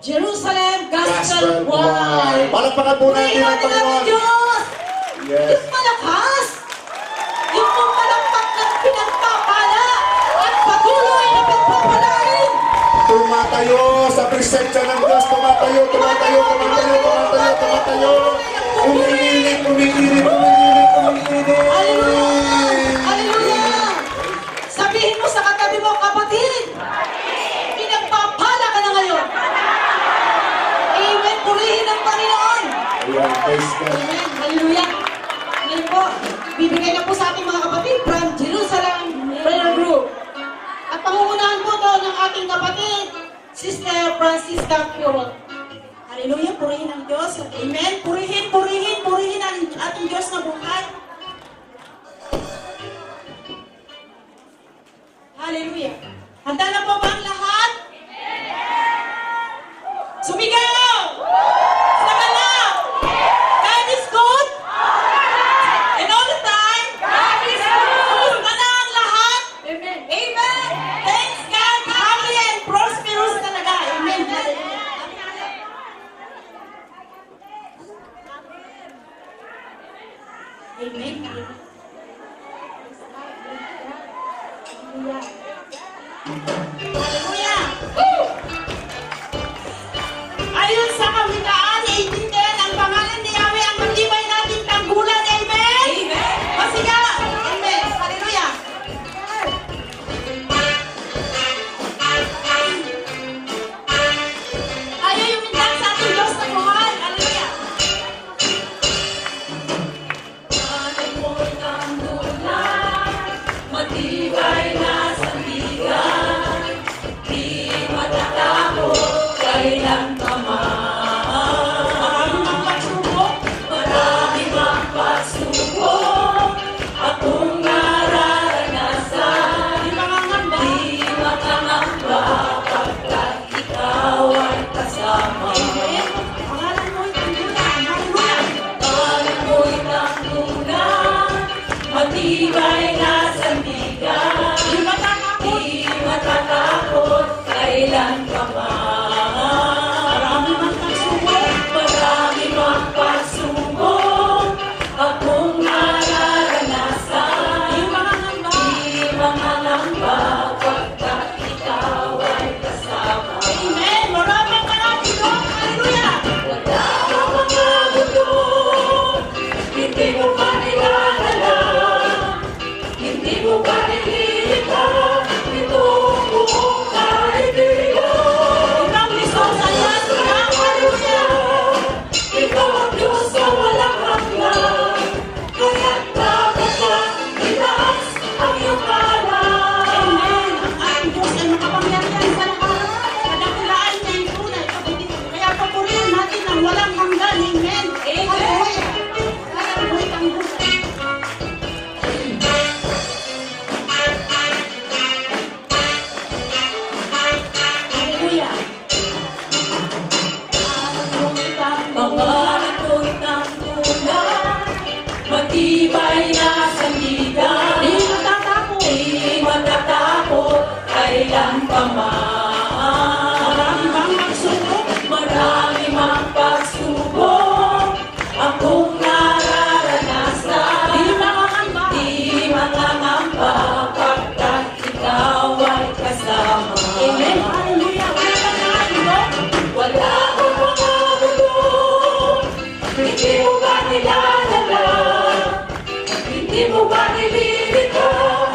Jerusalem Gospel Choir. Palakpakan po natin ang Panginoon. Diyos! Yes. Yung malakas! Yung pong palakpak ng pinagpapala at patuloy na pagpapalain! Tumatayo sa presensya ng Diyos. Tumatayo, tumatayo, tumatayo, tumatayo, tumatayo. Umiilig, umiilig, umiilig. Ayan, praise God. Amen. Hallelujah. Ngayon po, bibigay na po sa ating mga kapatid from Jerusalem Prayer Group. At pangungunahan po ito ng ating kapatid, Sister Francisca Curot. Hallelujah, purihin ang Diyos. Amen. Purihin, purihin, purihin ang ating Diyos na buhay. Hallelujah. Kailangan bigat Di matatapos Di matatapos Kailan pa man Marami mang Marami mang pagsubok Akong nararanasan Di makangamba Di makangamba Pagkat ikaw ay kasama Amen. I believe it all.